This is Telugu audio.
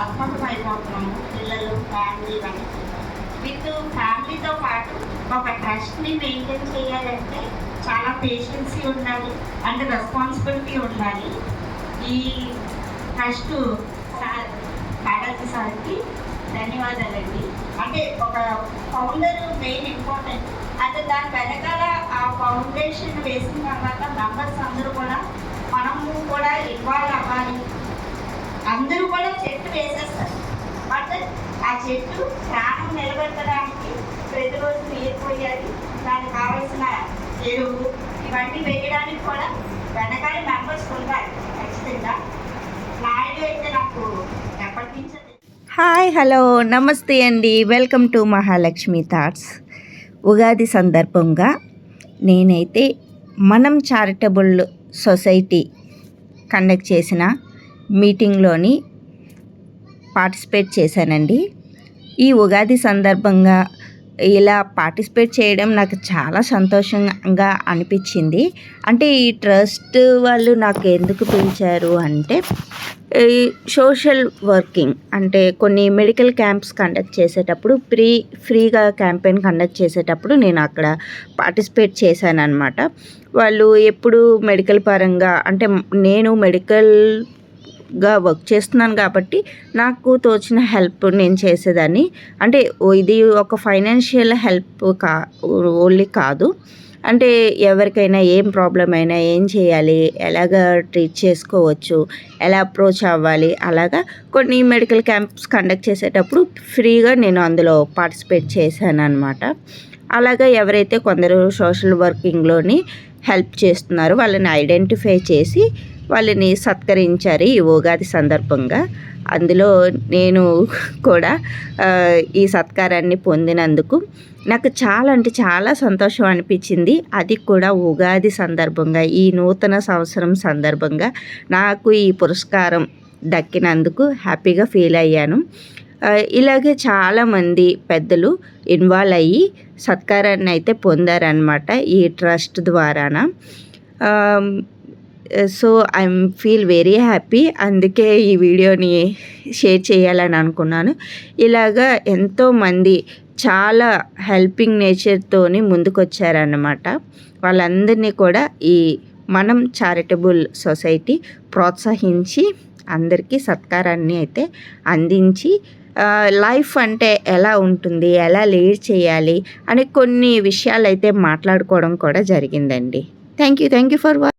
సఫలమైపోతున్నాము పిల్లలు ఫ్యామిలీ అని విత్ ఫ్యామిలీతో పాటు ఒక ట్రస్ట్ని మెయింటైన్ చేయాలంటే చాలా పేషెన్సీ ఉండాలి అండ్ రెస్పాన్సిబిలిటీ ఉండాలి. ఈ ట్రస్ట్ సార్ కాళాజీ సార్కి ధన్యవాదాలండి. అంటే ఒక ఫౌండర్ మెయిన్ ఇంపార్టెంట్ అంటే దాని వెనకాల ఆ ఫౌండేషన్ వేసిన తర్వాత మెంబర్స్ అందరూ కూడా మనము కూడా ఇన్వాల్వ్ అవ్వాలి. అందరూ కూడా చెట్టు వేసేస్తారు. బట్ ఆ చెట్టు ప్రాణం నిలబెట్టడానికి ప్రతిరోజు నీరు పోయాలి. దానికి కావలసిన ఎరువు ఇవన్నీ వేయడానికి కూడా వెనకాల మెంబర్స్ ఉండాలి ఖచ్చితంగా. నాయుడు అయితే నాకు ఎప్పటి హాయ్ హలో నమస్తే అండి. Welcome to Mahalakshmi thoughts. Ugadi సందర్భంగా నేనైతే మనం చారిటబుల్ సొసైటీ కండక్ట్ చేసిన మీటింగ్లోని పార్టిసిపేట్ చేశానండి. ఈ ఉగాది సందర్భంగా ఇలా పార్టిసిపేట్ చేయడం నాకు చాలా సంతోషంగా అనిపించింది. అంటే ఈ ట్రస్ట్ వాళ్ళు నాకు ఎందుకు పిలిచారు అంటే ఈ సోషల్ వర్కింగ్ అంటే కొన్ని మెడికల్ క్యాంప్స్ కండక్ట్ చేసేటప్పుడు ఫ్రీ ఫ్రీగా క్యాంపెయిన్ కండక్ట్ చేసేటప్పుడు నేను అక్కడ పార్టిసిపేట్ చేశాను అనమాట వాళ్ళు ఎప్పుడు మెడికల్ పరంగా అంటే నేను మెడికల్ గా వర్క్ చేస్తున్నాను కాబట్టి నాకు తోచిన హెల్ప్ నేను చేసేదాన్ని. అంటే ఇది ఒక ఫైనాన్షియల్ హెల్ప్ కా ఓన్లీ కాదు. అంటే ఎవరికైనా ఏం ప్రాబ్లం అయినా ఏం చేయాలి ఎలాగ ట్రీట్ చేసుకోవచ్చు ఎలా అప్రోచ్ అవ్వాలి అలాగా కొన్ని మెడికల్ క్యాంప్స్ కండక్ట్ చేసేటప్పుడు ఫ్రీగా నేను అందులో పార్టిసిపేట్ చేశాను అనమాట అలాగా ఎవరైతే కొందరు సోషల్ వర్కింగ్లోని హెల్ప్ చేస్తున్నారో వాళ్ళని ఐడెంటిఫై చేసి వాళ్ళని సత్కరించారు ఈ ఉగాది సందర్భంగా. అందులో నేను కూడా ఈ సత్కారాన్ని పొందినందుకు నాకు చాలా అంటే చాలా సంతోషం అనిపించింది. అది కూడా ఉగాది సందర్భంగా ఈ నూతన సంవత్సరం సందర్భంగా నాకు ఈ పురస్కారం దక్కినందుకు హ్యాపీగా ఫీల్ అయ్యాను. ఇలాగే చాలామంది పెద్దలు ఇన్వాల్వ్ అయ్యి సత్కారాన్ని అయితే పొందారనమాట ఈ trust ద్వారాన. So I'm feel very happy అందుకే ఈ వీడియోని షేర్ చేయాలని అనుకున్నాను. ఇలాగా ఎంతోమంది చాలా హెల్పింగ్ నేచర్తోని ముందుకొచ్చారన్నమాట. వాళ్ళందరినీ కూడా ఈ మనం చారిటబుల్ సొసైటీ ప్రోత్సహించి అందరికీ సత్కారాన్ని అయితే అందించి లైఫ్ అంటే ఎలా ఉంటుంది ఎలా లీడ్ చేయాలి అని కొన్ని విషయాలు అయితే మాట్లాడుకోవడం కూడా జరిగిందండి. Thank you thank you for watching